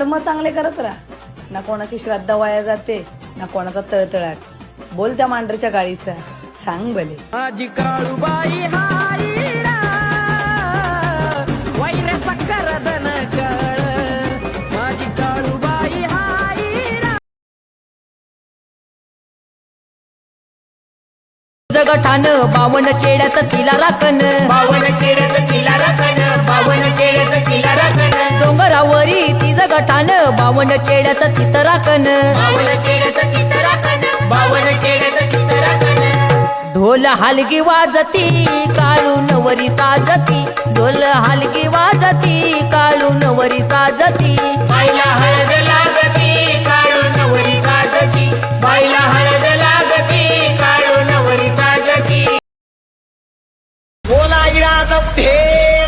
कर्म चांगले करत राहा. ना कोणाची श्रद्धा वाया जाते ना कोणाचा तळतळाट. बोल त्या मांढरीच्या गाळीचा. सांग भले. माझी काळूबाई जगठान बावन चेड्यात तिला राखण. बावन चेड्यात तिचं राखण. ढोल हलगी वाजती काळू नवरी साजती. ढोल हलगी वाजती काळू नवरी साजती. बाईला हळद लागती काळू नवरी साजती. बाईला हळद लागती काळू नवरी साजती. बोला इराज उधे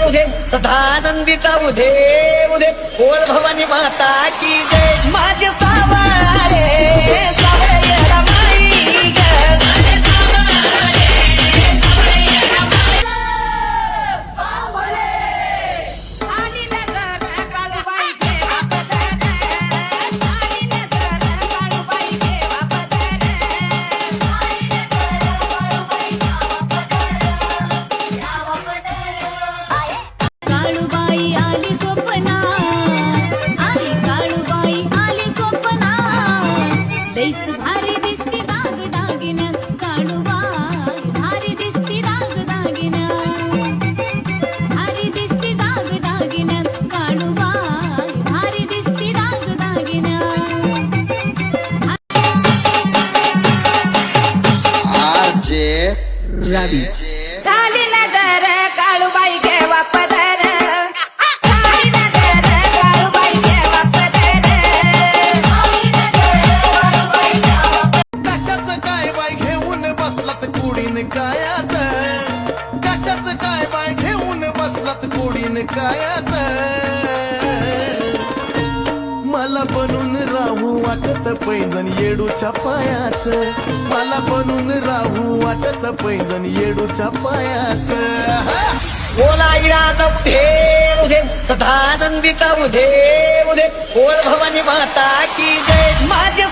उधे सदानंदीचा उधे उधे बोल भवानी माता की जय। माझे सावळे आली आली पदर झाली नजर काळूबाई घेवा पदर कशाच काय बाय घेऊन बसलात कुडीन कायाच कशाच काय बाय घेऊन बसलात कुडीन कायाच मला बनून राहू वाटत पैंजण येडूच्या पायाच. मला बनून राहू वाटत पैंजण येडूच्या पायाच. बोला इराज उधे उधे सदानंदीचा उधे उधे. बोल भवानी माता की जय. माझे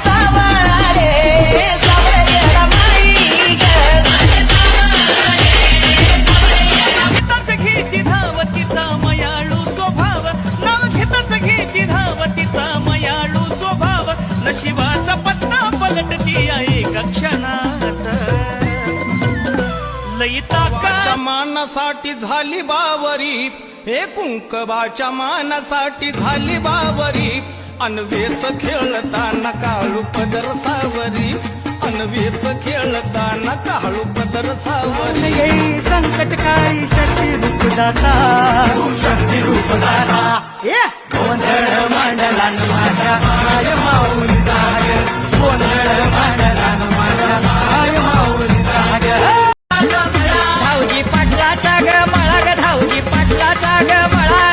कुंकवाच्या मानासाठी झाली बावरी. हे कुंकवाच्या मानासाठी झाली बावरी. अनवेच खेळताना काळू पदर सावरी. अनवेच खेळताना काळू पदर सावरी. येई संकट काळी शक्ती रूप दाता शक्ती रूप दाता गोंधळ मांडला माझ्या धावजी पाटलाचा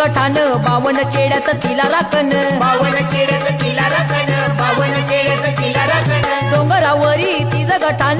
गठान बावन चेड्यात तिला राखण बावन चेड्यात तिला राखण बावन चेड्यात तिला राखण डोंगरावरी तिज गठान